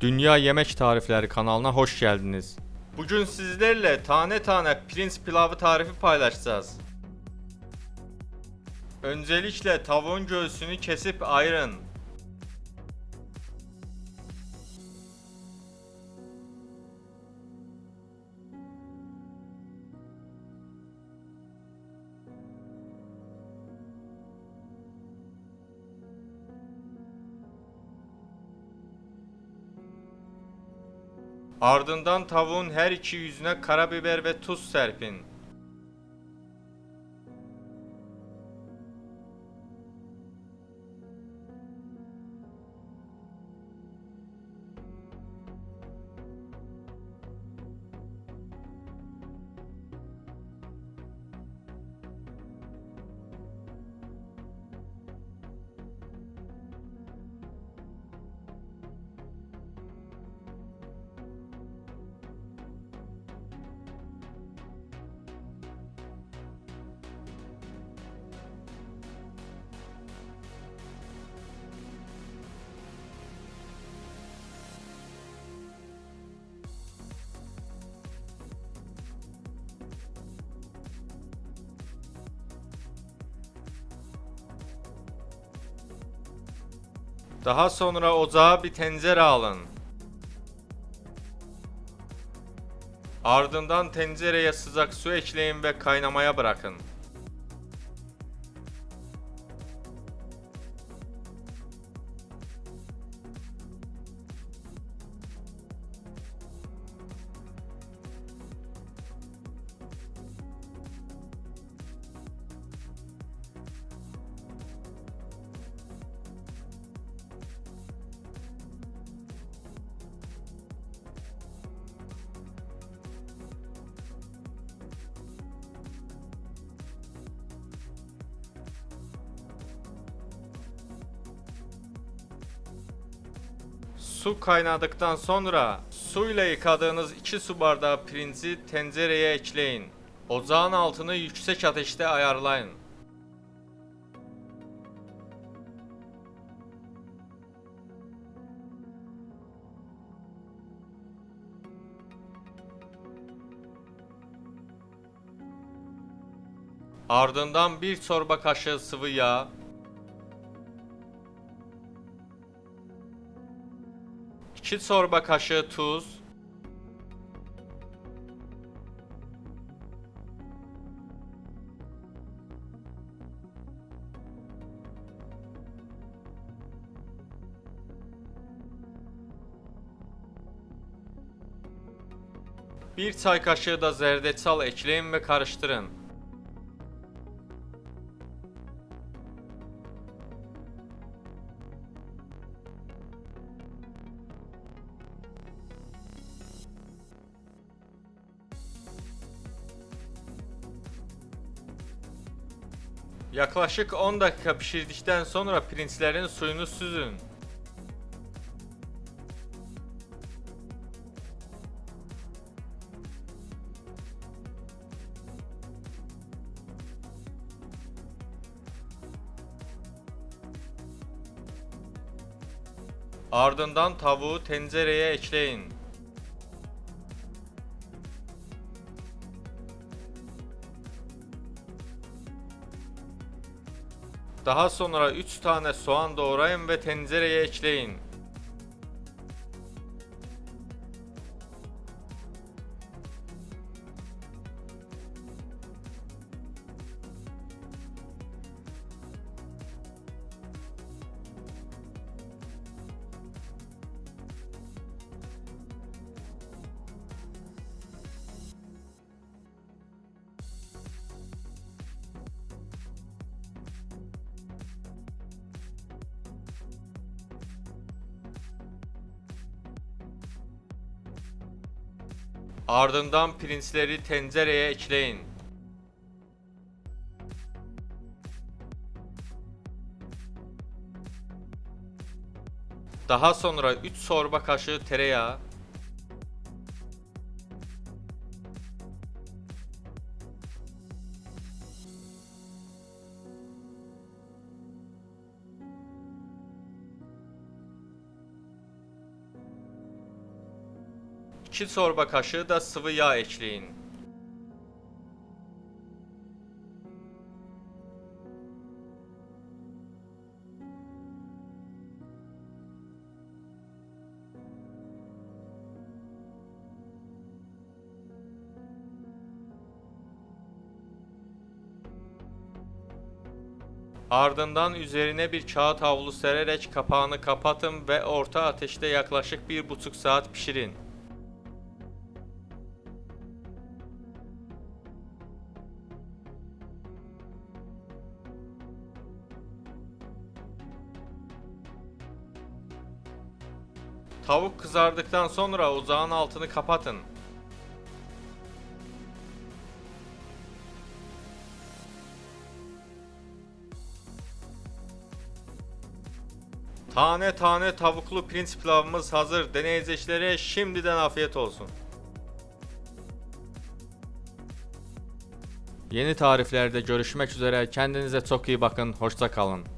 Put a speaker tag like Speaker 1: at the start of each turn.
Speaker 1: Dünya Yemek Tarifleri kanalına hoş geldiniz. Bugün sizlerle tane tane pirinç pilavı tarifi paylaşacağız. Öncelikle tavuğun göğsünü kesip ayırın. Ardından tavuğun her iki yüzüne karabiber ve tuz serpin. Daha sonra ocağa bir tencere alın. Ardından tencereye sıcak su ekleyin ve kaynamaya bırakın. Su kaynadıktan sonra suyla yıkadığınız 2 su bardağı pirinci tencereye ekleyin. Ocağın altını yüksek ateşte ayarlayın. Ardından bir çorba kaşığı sıvı yağ, 2 çorba kaşığı tuz, bir çay kaşığı da zerdeçal ekleyin ve karıştırın. Yaklaşık 10 dakika pişirdikten sonra pirinçlerin suyunu süzün. Ardından tavuğu tencereye ekleyin. Daha sonra 3 tane soğan doğrayın ve tencereye ekleyin. Ardından pirinçleri tencereye ekleyin. Daha sonra 3 çorba kaşığı tereyağı, 2 çorba kaşığı da sıvı yağ ekleyin. Ardından üzerine bir kağıt havlu sererek kapağını kapatın ve orta ateşte yaklaşık bir buçuk saat pişirin. Tavuk kızardıktan sonra ocağın altını kapatın. Tane tane tavuklu pirinç pilavımız hazır. Deneyeceklere şimdiden afiyet olsun. Yeni tariflerde görüşmek üzere. Kendinize çok iyi bakın. Hoşça kalın.